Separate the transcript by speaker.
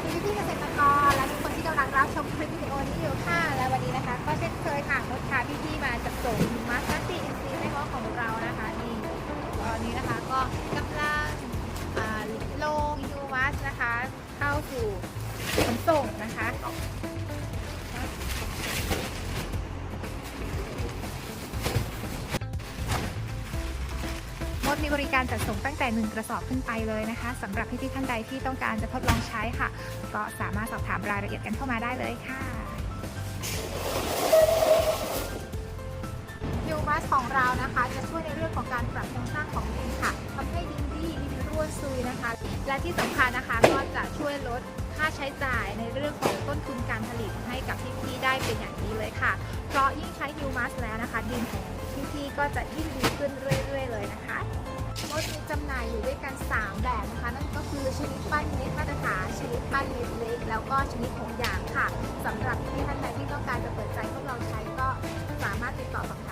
Speaker 1: วัสดีพี่ๆเกษตรกรและทุกคนที่กำลังรับชมคลิปวิดีโอนี้อยู่ค่ะ และวันนี้นะคะ ก็เช่นเคยค่ะรถพาพี่ๆมาจัดส่งมาสเตอร์ตีอินซีให้องของเรานะคะนี่ตอนนี้นะคะก็กำลังลงยูมัสนะคะ เข้าสู่ขนส่งนะคะมดมีบริการจัดส่งตั้งแต่ 1 กระสอบขึ้นไปเลยนะคะสำหรับพี่ๆท่านใดที่ต้องการจะทดลองใช้ ก็สามารถสอบถามรายละเอียดกันเข้ามาได้เลยค่ะยูมัสของเรานะคะจะช่วยในเรื่องของการปรับโครงสร้างของดินค่ะทำให้ดินดีดินร่วนซุยนะคะ และที่สำคัญนะคะก็จะช่วยลดค่าใช้จ่ายในเรื่องของต้นทุนการผลิตให้กับพี่ๆได้เป็นอย่างดีเลยค่ะ เพราะยิ่งใช้ฮิวมัสแล้วนะคะ ดินของพี่ๆก็จะยิ่งดีขึ้นเรื่อย ๆ เลยนะคะมดมีจำหน่ายอยู่ด้วยกัน 3 แบบนะคะ นั่นก็คือชนิดปั้ แล้วก็ชนิดของอย่างค่ะสำหรับที่ท่านใดที่ต้องการจะเปิดใจพวกเราใช้ก็สามารถติดต่อสอบถ